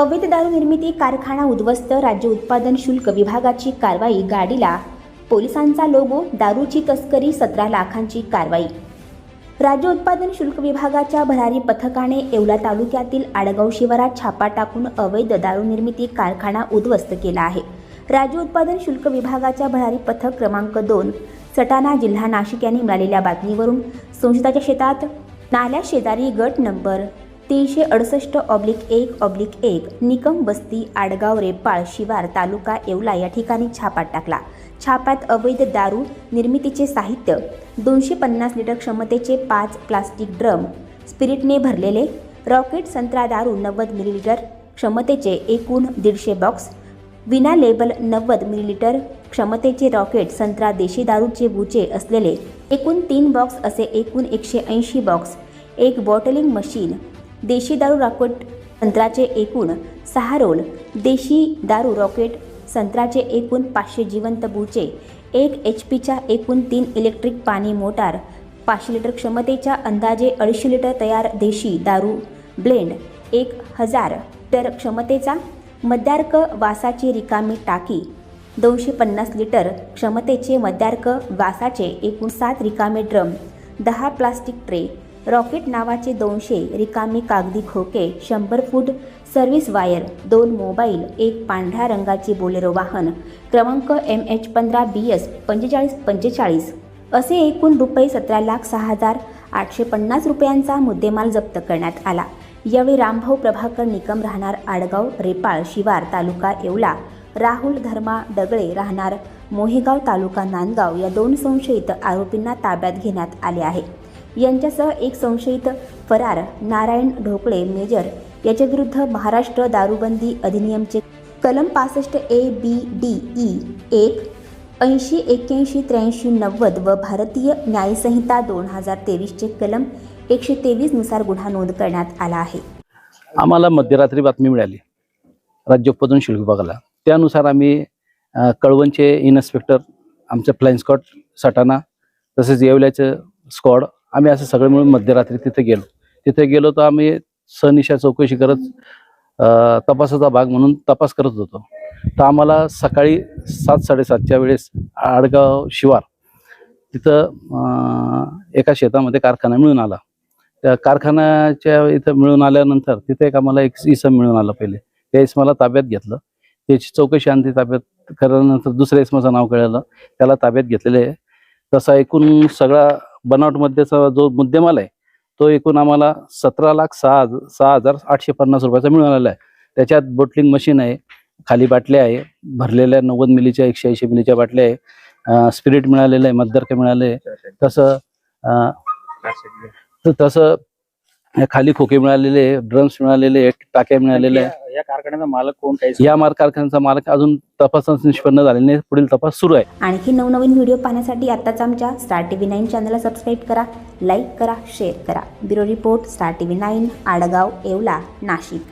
अवैध दारू निर्मिती कारखाना उद्ध्वस्त राज्य उत्पादन शुल्क विभागाची कारवाई गाडीला पोलिसांचा लोगो दारूची तस्करी सतरा लाखांची कारवाई. राज्य उत्पादन शुल्क विभागाच्या भरारी पथकाने येवला तालुक्यातील आडगाव शिवारात छापा टाकून अवैध दारू निर्मिती कारखाना उद्ध्वस्त केला आहे. राज्य उत्पादन शुल्क विभागाच्या भरारी पथक क्रमांक दोन सटाणा जिल्हा नाशिक यांनी मिळालेल्या बातमीवरून संशयिताच्या शेतात नाल्या शेजारी गट नंबर तीनशे अडुसष्ट ऑब्लिक एक ऑब्लिक एक निकम बस्ती आडगाव रेपाळ शिवार तालुका येवला या ठिकाणी छापा टाकला. छाप्यात अवैध दारू निर्मितीचे साहित्य दोनशे पन्नास लिटर क्षमतेचे पाच प्लास्टिक ड्रम स्पिरिटने भरलेले रॉकेट संत्रा दारू नव्वद मिलीलिटर क्षमतेचे एकूण दीडशे बॉक्स विना लेबल नव्वद मिलीलिटर क्षमतेचे रॉकेट संत्रा देशी दारूचे बुचे असलेले एकूण तीन बॉक्स असे एकूण एकशे ऐंशी बॉक्स एक बॉटलिंग मशीन देशी दारू रॉकेट संत्राचे एकूण सहा रोल देशी दारू रॉकेट संत्र्याचे एकूण पाचशे जिवंत बुचे एक एच पीच्या एकूण तीन इलेक्ट्रिक पाणी मोटार पाचशे लिटर क्षमतेच्या अंदाजे अडीचशे लिटर तयार देशी दारू ब्लेंड एक हजार लिटर क्षमतेचा मद्यार्क वासाची रिकामी टाकी दोनशे पन्नास लिटर क्षमतेचे मद्यार्क वासाचे एकूण सात रिकामे ड्रम दहा प्लास्टिक ट्रे रॉकेट नावाचे दोनशे रिकामी कागदी खोके शंभर फूट सर्व्हिस वायर दोन मोबाईल एक पांढऱ्या रंगाची बोलेरो वाहन क्रमांक एम एच पंधरा बी एस पंचेचाळीस पंचेचाळीस. असे एकूण रुपये सतरा लाख सहा हजार आठशे पन्नास रुपयांचा मुद्देमाल जप्त करण्यात आला. यावेळी रामभाऊ प्रभाकर निकम राहणार आडगाव रेपाळ शिवार तालुका येवला. राहुल धर्मा दगळे राहणार मोहेगाव तालुका नांदगाव. या दोन संशयित आरोपींना ताब्यात घेण्यात आले आहे. यांच्यासह एक संशयित फरार नारायण ढोकळे मेजर याच्याविरुद्ध महाराष्ट्र दारूबंदी अधिनियमचे कलम पासष्ट ए बी डी ई एक ऐंशी एक्क्याऐंशी त्र्याऐंशी नव्वद व भारतीय न्यायसंहिता दोन हजार तेवीसचे कलम एकशे तेवीसनुसार गुन्हा नोंद करण्यात आला आहे. आम्हाला मध्यरात्री बातमी मिळाली. राज्य उत्पादन शुल्क विभागाला त्यानुसार आम्ही कळवणचे इन्स्पेक्टर आमचं फ्लाईन स्कॉट सटाणा तसेच येवल्याचं स्कॉड आम्ही असं सगळं मिळून मध्यरात्री तिथे गेलो. तिथे गेलो तर आम्ही सनिशा चौकशी करत तपासाचा भाग म्हणून तपास करत होतो. तर आम्हाला सकाळी सात साडेसातच्या वेळेस आडगाव शिवार तिथं एका शेतामध्ये कारखाना मिळून आला. त्या कारखान्याच्या इथं मिळून आल्यानंतर तिथे एक आम्हाला एक इसम मिळून आलं पहिले. त्या इसमाला ताब्यात घेतलं. त्याची चौकशी आणि ती ताब्यात केल्यानंतर दुसऱ्या इसमाचं नाव कळलं. त्याला ताब्यात घेतलेले आहे. तसा एकूण सगळा बनावटमध्येचा जो मुद्देमाल आहे तो एकूण आम्हाला सतरा लाख सहा सहा हजार आठशे पन्नास रुपयाचा मिळालेला आहे. त्याच्यात बोटलिंग मशीन आहे खाली बाटल्या आहे भरलेल्या नव्वद मिलीच्या एकशे ऐंशी मिलीच्या बाटल्या आहे. स्पिरिट मिळालेलं आहे मद्दर्क मिळाले तसं तर तसं खाली खोके मिळालेले ड्रम्स मिळालेले टाक्या मिळालेल्या. या कारखान्याचा मालक कोण? काही या मार्ग कारखान्याचा मालक अजून तपासात निष्पन्न झालेला नाही. पुढील तपास सुरू आहे. आणखी नवनवीन व्हिडिओ पाहण्यासाठी आत्ताच आमच्या स्टार टी व्ही नाईन चॅनलला सबस्क्राईब करा लाईक करा शेअर करा. Bureau report star T V nine Adgaon Yeola Nashik.